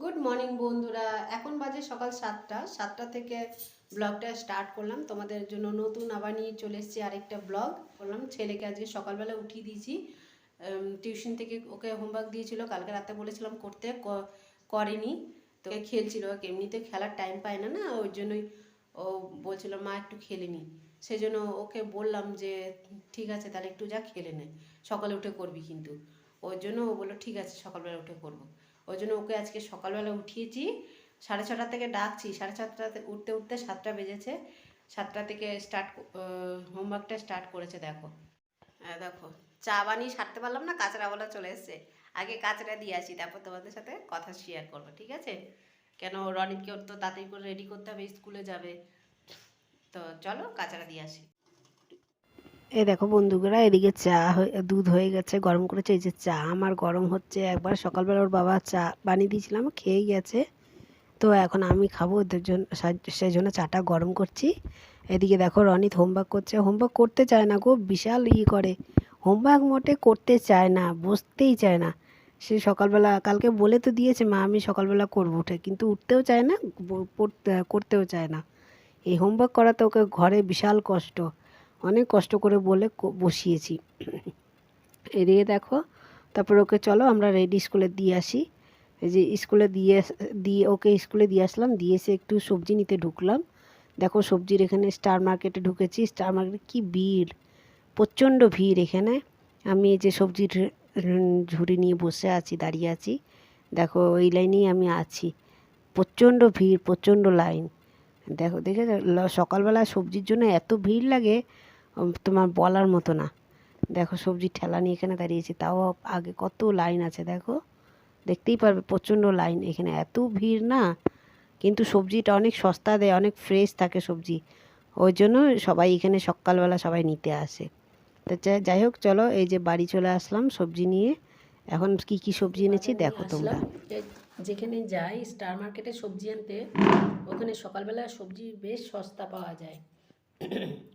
Good morning বন্ধুরা। এখন বাজে সকাল সাতটা। সাতটা থেকে ব্লগটা স্টার্ট করলাম। তোমাদের জন্য নতুন আবার নিয়ে চলে এসেছি আরেকটা ব্লগ। করলাম ছেলেকে আজকে সকালবেলা উঠিয়ে দিয়েছি। টিউশন থেকে ওকে হোমওয়ার্ক দিয়েছিল। কালকে রাতে বলেছিলাম করতে করেনি। তো খেলছিল। এমনিতে খেলার টাইম পায় না না? ওই জন্যই ও বলছিল, মা, একটু খেলে নি। সেই জন্য ওকে বললাম যে, ঠিক আছে, তাহলে একটু যা খেলে নে। সকালে উঠে করবি কিন্তু। ওর জন্য ও বলল, ঠিক আছে, সকালবেলা উঠে করব। ওই জন্য ওকে আজকে সকালবেলা উঠিয়েছি। সাড়ে ছটা থেকে ডাকছি। সাড়ে ছটাতে উঠতে উঠতে সাতটা বেজেছে। সাতটা থেকে স্টার্ট হোমওয়ার্কটা স্টার্ট করেছে, দেখো। হ্যাঁ দেখো, চা বানিয়ে সারতে পারলাম না কাঁচরা বলা চলে এসছে। আগে কাঁচরা দিয়ে আসি, তারপর তোমাদের সাথে কথা শেয়ার করব, ঠিক আছে? কেন রনিতকে ওর তো তাড়াতাড়ি করে রেডি করতে হবে, স্কুলে যাবে। তো চলো কাঁচরা দিয়ে আসি। এই দেখো বন্ধুরা এদিকে চা দুধ হয়ে গেছে, গরম করেছে, এই যে চা। আমার গরম হচ্ছে, একবার সকালবেলা ওর বাবা চা বানিয়ে দিয়েছিলাম খেয়ে গেছে। তো এখন আমি খাব, ওদের জন্য সেই জন্য চাটা গরম করছি। এদিকে দেখো রনিত হোমওয়ার্ক করছে, হোমওয়ার্ক করতে চায় না গো, বিশাল ই করে। হোমওয়ার্ক মোটে করতে চায় না, বসতেই চায় না। সে সকালবেলা, কালকে বলে তো দিয়েছে, মা, আমি সকালবেলা করব উঠে। কিন্তু উঠতেও চায় না করতেও চায় না। এই হোমওয়ার্ক করাতে ওকে ঘরে বিশাল কষ্ট। অনেক কষ্ট করে বলে বসিয়েছি। এদিকে দেখো, তারপর ওকে চলো আমরা রেডি স্কুলে দিয়ে আসি। এই যে স্কুলে দিয়ে দিয়ে ওকে স্কুলে দিয়ে আসলাম, দিয়ে এসে একটু সবজি নিতে ঢুকলাম। দেখো সবজির এখানে স্টার মার্কেটে ঢুকেছি, স্টার মার্কেটে কি ভিড়, প্রচণ্ড ভিড় এখানে। আমি এই যে সবজির ঝুড়ি নিয়ে বসে আছি, দাঁড়িয়ে আছি। দেখো এই লাইনেই আমি আছি। প্রচণ্ড ভিড়, প্রচণ্ড লাইন। দেখো, দেখে সকালবেলা সবজির জন্য এত ভিড় লাগে তোমার বলার মতো না। দেখো সবজি ঠেলা নিয়ে এখানে দাঁড়িয়েছি তাও আগে কত লাইন আছে দেখো। দেখতেই পারবে প্রচণ্ড লাইন এখানে এত ভিড় না। কিন্তু সবজিটা অনেক সস্তা দেয় অনেক ফ্রেশ থাকে সবজি। ওই জন্য সবাই এখানে সকালবেলা সবাই নিতে আসে। তো যাই হোক চলো এই যে বাড়ি চলে আসলাম সবজি নিয়ে। এখন কি কি সবজি এনেছি দেখো তোমরা। যেখানে যাই স্টার মার্কেটে সবজি আনতে ওখানে সকালবেলা সবজি বেশ সস্তা পাওয়া যায়।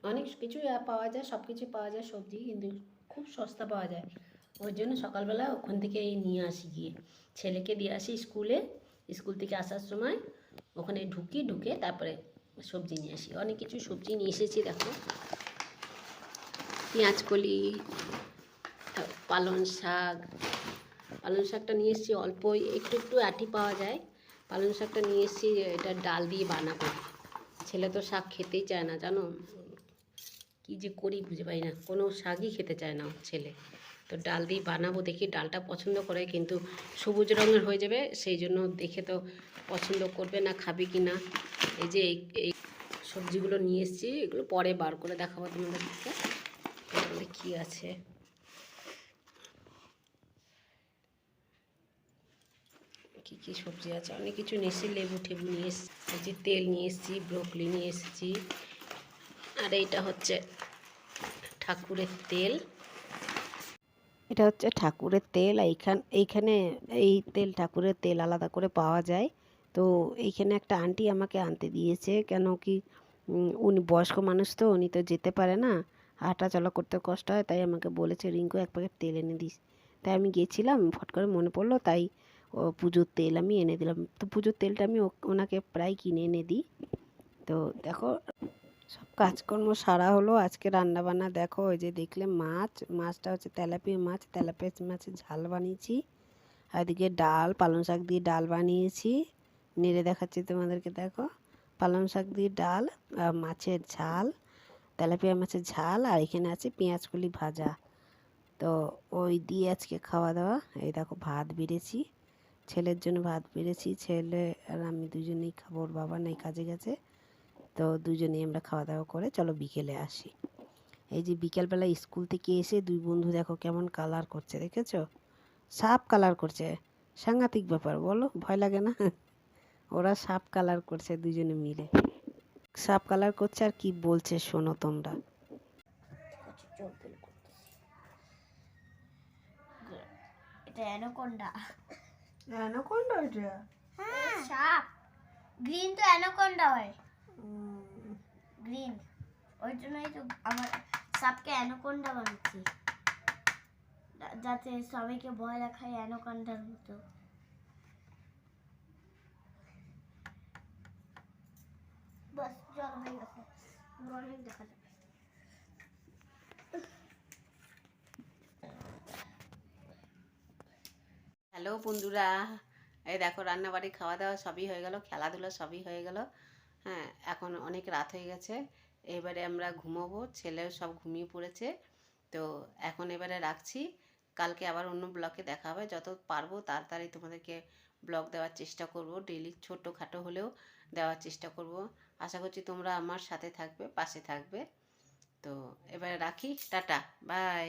অনেক কিছু পাওয়া যায় সব কিছু পাওয়া যায় সবজি, কিন্তু খুব সস্তা পাওয়া যায়। ওই জন্য সকালবেলা ওখান থেকে নিয়ে আসি গিয়ে। ছেলেকে দিয়ে আসি স্কুলে, স্কুল থেকে আসার সময় ওখানে ঢুকি, ঢুকে তারপরে সবজি নিয়ে আসি। অনেক কিছু সবজি নিয়ে এসেছি, দেখো। পেঁয়াজকলি তা- পালং শাক, পালং শাকটা নিয়ে এসেছি অল্প, একটু একটু আটি পাওয়া যায়। পালং শাকটা নিয়ে এসেছি, এটা ডাল দিয়ে বানাবো। ছেলে তো শাক খেতেই চায় না, জানো? কি যে করি বুঝে পাই না। কোনো শাকই খেতে চায় না ছেলে। তো ডাল দিয়ে বানাবো দেখি, ডালটা পছন্দ করে কিন্তু সবুজ রঙের হয়ে যাবে, সেই জন্য দেখে তো পছন্দ করবে না, খাবে কি না। এই যে এই সবজিগুলো নিয়ে এসেছি, এগুলো পরে বার করে দেখাবো তোমাদেরকে। এগুলো কী আছে? কী কী সবজি আছে? অনেক কিছু নিয়ে এসেছি লেবু টেবু নিয়ে এসেছি তেল নিয়ে এসেছি, ব্রোকলি নিয়ে এসেছি। আর এইটা হচ্ছে ঠাকুরের তেল। এটা হচ্ছে ঠাকুরের তেল, এইখান, এইখানে এই তেল ঠাকুরের তেল আলাদা করে পাওয়া যায়। তো এইখানে একটা আন্টি আমাকে আনতে দিয়েছে, কেন কি উনি বয়স্ক মানুষ তো, উনি তো যেতে পারে না। হাঁটা চলা করতে কষ্ট হয়, তাই আমাকে বলেছে, রিঙ্কু, এক প্যাকেট তেল এনে দিস। তাই আমি গেছিলাম, ফট করে মনে পড়ল, তাই ও পুজোর তেল আমি এনে দিলাম। তো পুজোর তেলটা আমি ওনাকে প্রায় কিনে এনে দিই। তো দেখো সব কাজকর্ম সারা হলো, আজকে রান্না বান্না দেখো, ওই যে দেখলে মাছ, মাছটা হচ্ছে তেলাপিয়া মাছ, তেলাপিয়া মাছের ঝাল বানিয়েছি। আর এদিকে ডাল, পালং শাক দিয়ে ডাল বানিয়েছি। নেড়ে দেখাচ্ছি তোমাদেরকে, দেখো। পালং শাক দিয়ে ডাল আর মাছের ঝাল, তেলাপিয়া মাছের ঝাল, আর এখানে আছে পেঁয়াজকলি ভাজা। তো ওই দিয়ে আজকে খাওয়া দাওয়া, এই দেখো ভাত বেড়েছি। ছেলের জন্য ভাত বেড়েছি, ছেলে আর আমি দুজনেই খাব, ওর বাবা নেই কাজে গেছে। তো দুজনেই আমরা খাওয়া দাওয়া করে চলো বিকেলে আসি। এই যে বিকেলবেলা স্কুল থেকে এসে দুই বন্ধু দেখো কেমন কালার করছে দেখেছ? সাপ কালার করছে। সাংঘাতিক ব্যাপার বলো? ভয় লাগে না? ওরা সাপ কালার করছে দুজনে মিলে। সাপ কালার করছে আর কি বলছে শোনো তোমরা। এটা অ্যানাকোন্ডা। অ্যানাকোন্ডা এটা হ্যাঁ। সাপ। গ্রিন তো অ্যানাকোন্ডা হয়। গ্রিন। ওই জন্যই তো আমার সাপকে অ্যানোকন্ডা বানাচ্ছি। যাতে সবাইকে ভয় রাখায় অ্যানোকন্ডার মতো। হ্যালো বন্ধুরা, এই দেখো রান্নাবাড়ি, খাওয়া দাওয়া সবই হয়ে গেল, খেলাধুলা সবই হয়ে গেল। হ্যাঁ এখন অনেক রাত হয়ে গেছে। এবারে আমরা ঘুমোবো, ছেলেও সব ঘুমিয়ে পড়েছে। তো এখন এবারে রাখছি। কালকে আবার অন্য ব্লগে দেখা হবে। যত পারব তাড়াতাড়ি তোমাদেরকে ব্লগ দেওয়ার চেষ্টা করব। ডেলি ছোটোখাটো হলেও দেওয়ার চেষ্টা করব। আশা করছি তোমরা আমার সাথে থাকবে, পাশে থাকবে। তো এবারে রাখি। টাটা। বাই।